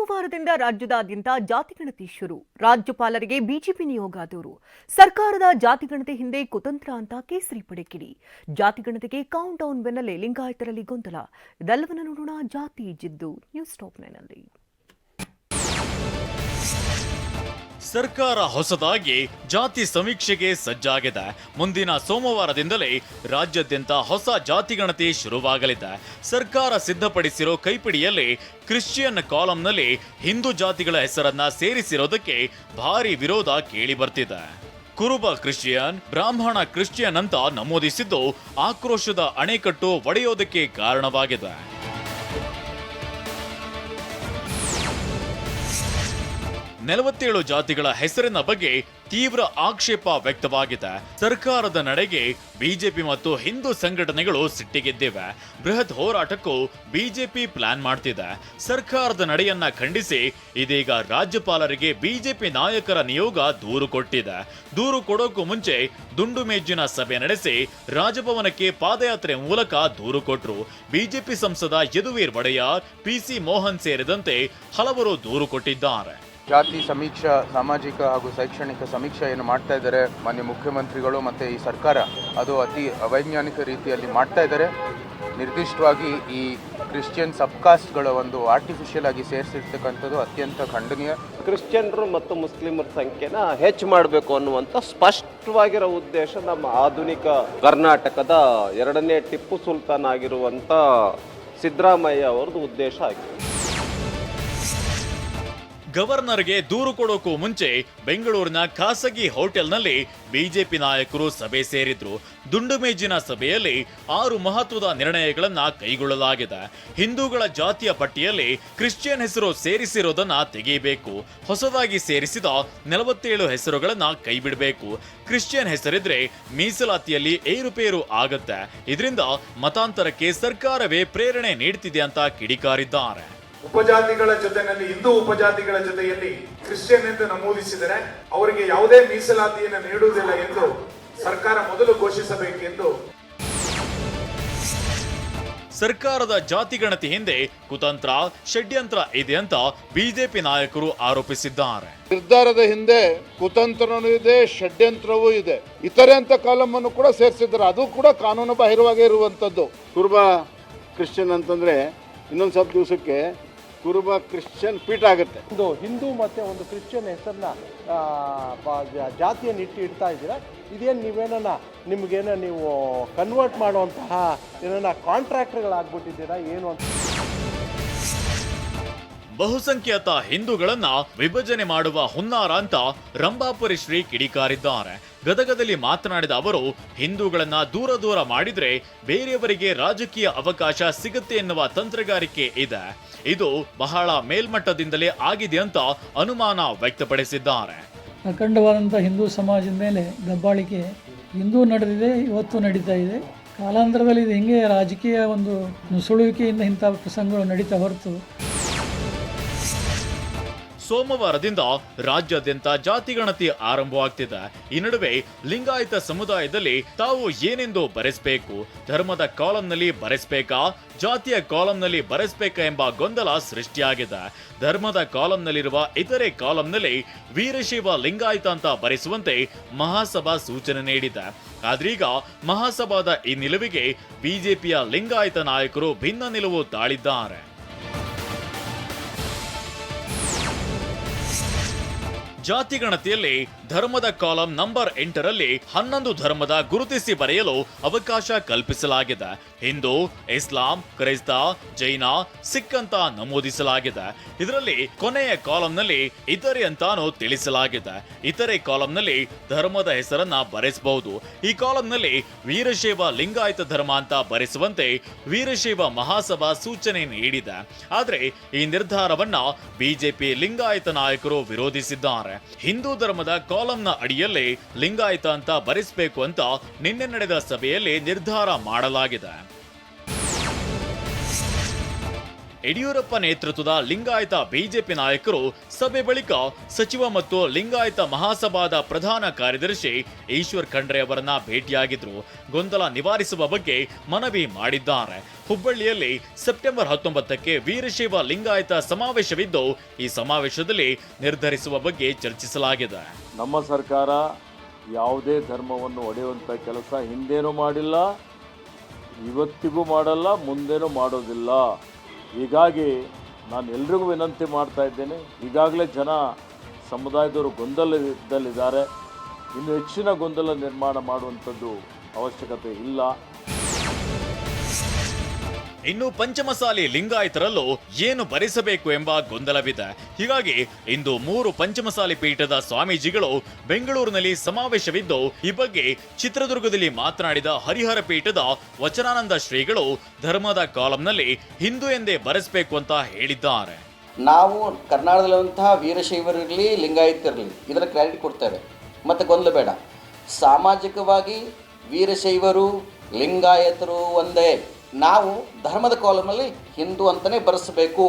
ಸೋಮವಾರದಿಂದ ರಾಜ್ಯದಾದ್ಯಂತ ಜಾತಿಗಣತಿ ಶುರು. ರಾಜ್ಯಪಾಲರಿಗೆ ಬಿಜೆಪಿ ನಿಯೋಗ ದೂರು. ಸರ್ಕಾರದ ಜಾತಿಗಣತಿ ಹಿಂದೆ ಕುತಂತ್ರ ಅಂತ ಕೇಸರಿ ಪಡೆ ಕಿಡಿ ಜಾತಿಗಣತಿಗೆ ಕೌಂಟ್ ಡೌನ್ ಬೆನ್ನಲ್ಲೇ ಲಿಂಗಾಯತರಲ್ಲಿ ಗೊಂದಲ. ಇದೆಲ್ಲವನ್ನ ನೋಡೋಣ ಜಾತಿ ಜಿದ್ದು. ನ್ಯೂಸ್ ಟಾಪ್ ಸರ್ಕಾರ ಹೊಸದಾಗಿ ಜಾತಿ ಸಮೀಕ್ಷೆಗೆ ಸಜ್ಜಾಗಿದೆ. ಮುಂದಿನ ಸೋಮವಾರದಿಂದಲೇ ರಾಜ್ಯಾದ್ಯಂತ ಹೊಸ ಜಾತಿಗಣತಿ ಶುರುವಾಗಲಿದೆ. ಸರ್ಕಾರ ಸಿದ್ಧಪಡಿಸಿರೋ ಕೈಪಿಡಿಯಲ್ಲಿ ಕ್ರಿಶ್ಚಿಯನ್ ಕಾಲಂನಲ್ಲಿ ಹಿಂದೂ ಜಾತಿಗಳ ಹೆಸರನ್ನ ಸೇರಿಸಿರೋದಕ್ಕೆ ಭಾರಿ ವಿರೋಧ ಕೇಳಿಬರ್ತಿದೆ. ಕುರುಬ ಕ್ರಿಶ್ಚಿಯನ್, ಬ್ರಾಹ್ಮಣ ಕ್ರಿಶ್ಚಿಯನ್ ಅಂತ ನಮೂದಿಸಿದ್ದು ಆಕ್ರೋಶದ ಅಣೆಕಟ್ಟು ಒಡೆಯೋದಕ್ಕೆ ಕಾರಣವಾಗಿದೆ. ನಲವತ್ತೇಳು ಜಾತಿಗಳ ಹೆಸರಿನ ಬಗ್ಗೆ ತೀವ್ರ ಆಕ್ಷೇಪ ವ್ಯಕ್ತವಾಗಿದೆ. ಸರ್ಕಾರದ ನಡೆಗೆ ಬಿಜೆಪಿ ಮತ್ತು ಹಿಂದೂ ಸಂಘಟನೆಗಳು ಸಿಟ್ಟಿಗೆದ್ದಿವೆ ಬೃಹತ್ ಹೋರಾಟಕ್ಕೂ ಬಿಜೆಪಿ ಪ್ಲಾನ್ ಮಾಡ್ತಿದೆ. ಸರ್ಕಾರದ ನಡೆಯನ್ನ ಖಂಡಿಸಿ ಇದೀಗ ರಾಜ್ಯಪಾಲರಿಗೆ ಬಿಜೆಪಿ ನಾಯಕರ ನಿಯೋಗ ದೂರು ಕೊಟ್ಟಿದೆ. ದೂರು ಕೊಡೋಕ್ಕೂ ಮುಂಚೆ ದುಂಡು ಮೇಜಿನ ಸಭೆ ನಡೆಸಿ ರಾಜಭವನಕ್ಕೆ ಪಾದಯಾತ್ರೆ ಮೂಲಕ ದೂರು ಕೊಟ್ರು. ಬಿಜೆಪಿ ಸಂಸದ ಯದುವೀರ್ ಒಡೆಯರ್ ಪಿಸಿ ಮೋಹನ್ ಸೇರಿದಂತೆ ಹಲವರು ದೂರು ಕೊಟ್ಟಿದ್ದಾರೆ. ಜಾತಿ ಸಮೀಕ್ಷಾ, ಸಾಮಾಜಿಕ ಹಾಗೂ ಶೈಕ್ಷಣಿಕ ಸಮೀಕ್ಷೆ ಏನು ಮಾಡ್ತಾ ಇದ್ದಾರೆ. ಮಾನ್ಯ ಮುಖ್ಯಮಂತ್ರಿಗಳು ಮತ್ತು ಈ ಸರ್ಕಾರ ಅದು ಅತಿ ಅವೈಜ್ಞಾನಿಕ ರೀತಿಯಲ್ಲಿ ಮಾಡ್ತಾ ಇದ್ದಾರೆ. ನಿರ್ದಿಷ್ಟವಾಗಿ ಈ ಕ್ರಿಶ್ಚಿಯನ್ ಸಬ್ಕಾಸ್ಟ್ಗಳ ಒಂದು ಆರ್ಟಿಫಿಷಿಯಲ್ ಆಗಿ ಸೇರಿಸಿರ್ತಕ್ಕಂಥದ್ದು ಅತ್ಯಂತ ಖಂಡನೀಯ. ಕ್ರಿಶ್ಚಿಯನ್ರು ಮತ್ತು ಮುಸ್ಲಿಮರ ಸಂಖ್ಯೆನ ಹೆಚ್ಚು ಮಾಡಬೇಕು ಅನ್ನುವಂಥ ಸ್ಪಷ್ಟವಾಗಿರೋ ಉದ್ದೇಶ ನಮ್ಮ ಆಧುನಿಕ ಕರ್ನಾಟಕದ ಎರಡನೇ ಟಿಪ್ಪು ಸುಲ್ತಾನ್ ಆಗಿರುವಂಥ ಸಿದ್ದರಾಮಯ್ಯ ಅವ್ರದ್ದು ಉದ್ದೇಶ ಆಗಿದೆ. ಗವರ್ನರ್ಗೆ ದೂರು ಕೊಡೋಕು ಮುಂಚೆ ಬೆಂಗಳೂರಿನ ಖಾಸಗಿ ಹೋಟೆಲ್ನಲ್ಲಿ ಬಿಜೆಪಿ ನಾಯಕರು ಸಭೆ ಸೇರಿದ್ರು. ದುಂಡು ಮೇಜಿನ ಸಭೆಯಲ್ಲಿ ಆರು ಮಹತ್ವದ ನಿರ್ಣಯಗಳನ್ನು ಕೈಗೊಳ್ಳಲಾಗಿದೆ. ಹಿಂದೂಗಳ ಜಾತಿಯ ಪಟ್ಟಿಯಲ್ಲಿ ಕ್ರಿಶ್ಚಿಯನ್ ಹೆಸರು ಸೇರಿಸಿರೋದನ್ನ ತೆಗೆಯಬೇಕು. ಹೊಸದಾಗಿ ಸೇರಿಸಿದ ನಲವತ್ತೇಳು ಹೆಸರುಗಳನ್ನ ಕೈಬಿಡಬೇಕು. ಕ್ರಿಶ್ಚಿಯನ್ ಹೆಸರಿದ್ರೆ ಮೀಸಲಾತಿಯಲ್ಲಿ ಏರುಪೇರು ಆಗತ್ತೆ. ಇದರಿಂದ ಮತಾಂತರಕ್ಕೆ ಸರ್ಕಾರವೇ ಪ್ರೇರಣೆ ನೀಡ್ತಿದೆ ಅಂತ ಕಿಡಿಕಾರಿದ್ದಾರೆ. ಉಪಜಾತಿಗಳ ಜೊತೆಯಲ್ಲಿ ಹಿಂದೂ ಉಪಜಾತಿಗಳ ಜೊತೆಯಲ್ಲಿ ಕ್ರಿಶ್ಚಿಯನ್ ಎಂದು ನಮೂದಿಸಿದರೆ ಅವರಿಗೆ ಯಾವುದೇ ಮೀಸಲಾತಿಯನ್ನು ನೀಡುವುದಿಲ್ಲ ಎಂದು ಸರ್ಕಾರ ಮೊದಲು ಘೋಷಿಸಬೇಕೆಂದು ಸರ್ಕಾರದ ಜಾತಿಗಣತಿ ಹಿಂದೆ ಕುತಂತ್ರ ಷಡ್ಯಂತ್ರ ಇದೆ ಅಂತ ಬಿಜೆಪಿ ನಾಯಕರು ಆರೋಪಿಸಿದ್ದಾರೆ. ನಿರ್ಧಾರದ ಹಿಂದೆ ಕುತಂತ್ರನೂ ಇದೆ ಷಡ್ಯಂತ್ರವೂ ಇದೆ. ಇತರೆ ಅಂತ ಕಾಲಮನ್ನು ಕೂಡ ಸೇರಿಸಿದ್ದಾರೆ. ಅದು ಕೂಡ ಕಾನೂನು ಬಾಹಿರವಾಗಿ ಇರುವಂತದ್ದು ಕುರುಬ ಕ್ರಿಶ್ಚಿಯನ್ ಅಂತಂದ್ರೆ ಇನ್ನೊಂದು ಸ್ವಲ್ಪ ದಿವಸಕ್ಕೆ ಕುರುಬ ಕ್ರಿಶ್ಚಿಯನ್ ಪೀಠ ಆಗುತ್ತೆ. ಒಂದು ಹಿಂದೂ ಮತ್ತು ಒಂದು ಕ್ರಿಶ್ಚಿಯನ್ ಹೆಸರನ್ನ ಜಾತಿಯನ್ನು ಇಟ್ಟು ಇಡ್ತಾ ಇದ್ದೀರಾ? ಇದೇನು ನೀವೇನ ನಿಮಗೇನೋ ನೀವು ಕನ್ವರ್ಟ್ ಮಾಡುವಂತಹ ಏನನ್ನ ಕಾಂಟ್ರಾಕ್ಟ್ಗಳಾಗ್ಬಿಟ್ಟಿದ್ದೀರಾ ಏನು ಅಂತ? ಬಹುಸಂಖ್ಯಾತ ಹಿಂದೂಗಳನ್ನ ವಿಭಜನೆ ಮಾಡುವ ಹುನ್ನಾರ ಅಂತ ರಂಭಾಪುರಿ ಶ್ರೀ ಕಿಡಿಕಾರಿದ್ದಾರೆ. ಗದಗದಲ್ಲಿ ಮಾತನಾಡಿದ ಅವರು, ಹಿಂದೂಗಳನ್ನ ದೂರ ದೂರ ಮಾಡಿದ್ರೆ ಬೇರೆಯವರಿಗೆ ರಾಜಕೀಯ ಅವಕಾಶ ಸಿಗುತ್ತೆ ಎನ್ನುವ ತಂತ್ರಗಾರಿಕೆ ಇದೆ. ಇದು ಬಹಳ ಮೇಲ್ಮಟ್ಟದಿಂದಲೇ ಆಗಿದೆ ಅಂತ ಅನುಮಾನ ವ್ಯಕ್ತಪಡಿಸಿದ್ದಾರೆ. ಅಖಂಡವಾದಂಥ ಹಿಂದೂ ಸಮಾಜದ ಮೇಲೆ ದಬ್ಬಾಳಿಕೆ ಹಿಂದೂ ನಡೆದಿದೆ, ಇವತ್ತು ನಡೀತಾ ಇದೆ. ಕಾಲಾಂತರದಲ್ಲಿ ಇದು ಹೆಂಗೆ ರಾಜಕೀಯ ಒಂದು ನುಸುಳುವಿಕೆಯಿಂದ ಇಂಥ ಪ್ರಸಂಗಗಳು ನಡೀತಾ ಹೊರತು ಸೋಮವಾರದಿಂದ ರಾಜ್ಯಾದ್ಯಂತ ಜಾತಿಗಣತಿ ಆರಂಭವಾಗ್ತಿದೆ. ಈ ನಡುವೆ ಲಿಂಗಾಯತ ಸಮುದಾಯದಲ್ಲಿ ತಾವು ಏನೆಂದು ಬರೆಸಬೇಕು? ಧರ್ಮದ ಕಾಲಂನಲ್ಲಿ ಬರೆಸಬೇಕಾ? ಜಾತಿಯ ಕಾಲಂನಲ್ಲಿ ಬರೆಸಬೇಕಾ ಎಂಬ ಗೊಂದಲ ಸೃಷ್ಟಿಯಾಗಿದೆ. ಧರ್ಮದ ಕಾಲಂನಲ್ಲಿರುವ ಇತರೆ ಕಾಲಂನಲ್ಲಿ ವೀರಶೈವ ಲಿಂಗಾಯತ ಅಂತ ಬರೆಸುವಂತೆ ಮಹಾಸಭಾ ಸೂಚನೆ ನೀಡಿದೆ. ಆದ್ರೀಗ ಮಹಾಸಭಾದ ಈ ನಿಲುವಿಗೆ ಬಿಜೆಪಿಯ ಲಿಂಗಾಯತ ನಾಯಕರು ಭಿನ್ನ ನಿಲುವು ತಾಳಿದ್ದಾರೆ. ಜಾತಿಗಣತಿಯಲ್ಲಿ ಧರ್ಮದ ಕಾಲಂ ನಂಬರ್ ಎಂಟರಲ್ಲಿ ಹನ್ನೊಂದು ಧರ್ಮದ ಗುರುತಿಸಿ ಬರೆಯಲು ಅವಕಾಶ ಕಲ್ಪಿಸಲಾಗಿದೆ. ಹಿಂದೂ, ಇಸ್ಲಾಂ, ಕ್ರೈಸ್ತ, ಜೈನ, ಸಿಖ್ ಅಂತ ನಮೂದಿಸಲಾಗಿದೆ. ಇದರಲ್ಲಿ ಕೊನೆಯ ಕಾಲಂನಲ್ಲಿ ಇತರೆ ಅಂತಾನು ತಿಳಿಸಲಾಗಿದೆ. ಇತರೆ ಕಾಲಂನಲ್ಲಿ ಧರ್ಮದ ಹೆಸರನ್ನ ಬರೆಸಬಹುದು. ಈ ಕಾಲಂನಲ್ಲಿ ವೀರಶೈವ ಲಿಂಗಾಯತ ಧರ್ಮ ಅಂತ ಬರೆಸುವಂತೆ ವೀರಶೈವ ಮಹಾಸಭಾ ಸೂಚನೆ ನೀಡಿದೆ. ಆದರೆ ಈ ನಿರ್ಧಾರವನ್ನ ಬಿಜೆಪಿ ಲಿಂಗಾಯತ ನಾಯಕರು ವಿರೋಧಿಸಿದ್ದಾರೆ. ಹಿಂದೂ ಧರ್ಮದ ಕಾಲಂನ ಅಡಿಯಲ್ಲಿ ಲಿಂಗಾಯತ ಅಂತ ಬರೆಸಬೇಕು ಅಂತ ನಿನ್ನೆ ನಡೆದ ಸಭೆಯಲ್ಲಿ ನಿರ್ಧಾರ ಮಾಡಲಾಗಿದೆ. ಯಡಿಯೂರಪ್ಪ ನೇತೃತ್ವದ ಲಿಂಗಾಯತ ಬಿಜೆಪಿ ನಾಯಕರು ಸಭೆ ಬಳಿಕ ಸಚಿವ ಮತ್ತು ಲಿಂಗಾಯತ ಮಹಾಸಭಾದ ಪ್ರಧಾನ ಕಾರ್ಯದರ್ಶಿ ಈಶ್ವರ್ ಖಂಡ್ರೆ ಅವರನ್ನ ಭೇಟಿಯಾಗಿದ್ರು. ಗೊಂದಲ ನಿವಾರಿಸುವ ಬಗ್ಗೆ ಮನವಿ ಮಾಡಿದ್ದಾರೆ. ಹುಬ್ಬಳ್ಳಿಯಲ್ಲಿ ಸೆಪ್ಟೆಂಬರ್ ಹತ್ತೊಂಬತ್ತಕ್ಕೆ ವೀರಶೈವ ಲಿಂಗಾಯತ ಸಮಾವೇಶವಿದ್ದು, ಈ ಸಮಾವೇಶದಲ್ಲಿ ನಿರ್ಧರಿಸುವ ಬಗ್ಗೆ ಚರ್ಚಿಸಲಾಗಿದೆ. ನಮ್ಮ ಸರ್ಕಾರ ಯಾವುದೇ ಧರ್ಮವನ್ನು ಒಡೆಯುವಂಥ ಕೆಲಸ ಹಿಂದೇನೂ ಮಾಡಿಲ್ಲ, ಇವತ್ತಿಗೂ ಮಾಡಲ್ಲ, ಮುಂದೇನೂ ಮಾಡೋದಿಲ್ಲ. ಹೀಗಾಗಿ ನಾನು ಎಲ್ರಿಗೂ ವಿನಂತಿ ಮಾಡ್ತಾ ಇದ್ದೇನೆ. ಈಗಾಗಲೇ ಜನ ಸಮುದಾಯದವರು ಗೊಂದಲದಲ್ಲಿದ್ದಾರೆ. ಇನ್ನು ಹೆಚ್ಚಿನ ಗೊಂದಲ ನಿರ್ಮಾಣ ಮಾಡುವಂಥದ್ದು ಅವಶ್ಯಕತೆ ಇಲ್ಲ. ಇನ್ನು ಪಂಚಮಸಾಲಿ ಲಿಂಗಾಯತರಲ್ಲೂ ಏನು ಭರಿಸಬೇಕು ಎಂಬ ಗೊಂದಲವಿದೆ. ಹೀಗಾಗಿ ಇಂದು ಮೂರು ಪಂಚಮಸಾಲಿ ಪೀಠದ ಸ್ವಾಮೀಜಿಗಳು ಬೆಂಗಳೂರಿನಲ್ಲಿ ಸಮಾವೇಶವಿದ್ದು, ಈ ಬಗ್ಗೆ ಚಿತ್ರದುರ್ಗದಲ್ಲಿ ಮಾತನಾಡಿದ ಹರಿಹರ ಪೀಠದ ವಚನಾನಂದ ಶ್ರೀಗಳು ಧರ್ಮದ ಕಾಲಂನಲ್ಲಿ ಹಿಂದೂ ಎಂದೇ ಬರೆಸಬೇಕು ಅಂತ ಹೇಳಿದ್ದಾರೆ. ನಾವು ಕರ್ನಾಟಕದಲ್ಲಿರುವಂತಹ ವೀರಶೈವರಿರಲಿ ಲಿಂಗಾಯತರಲಿ ಇದರ ಕ್ಲಾರಿಟಿ ಕೊಡ್ತೇವೆ. ಮತ್ತು ಗೊಂದಲ ಬೇಡ. ಸಾಮಾಜಿಕವಾಗಿ ವೀರಶೈವರು, ಲಿಂಗಾಯತರು ಒಂದೇ. ನಾವು ಧರ್ಮದ ಕಾಲಮಲ್ಲಿ ಹಿಂದೂ ಅಂತಲೇ ಬರೆಸಬೇಕು.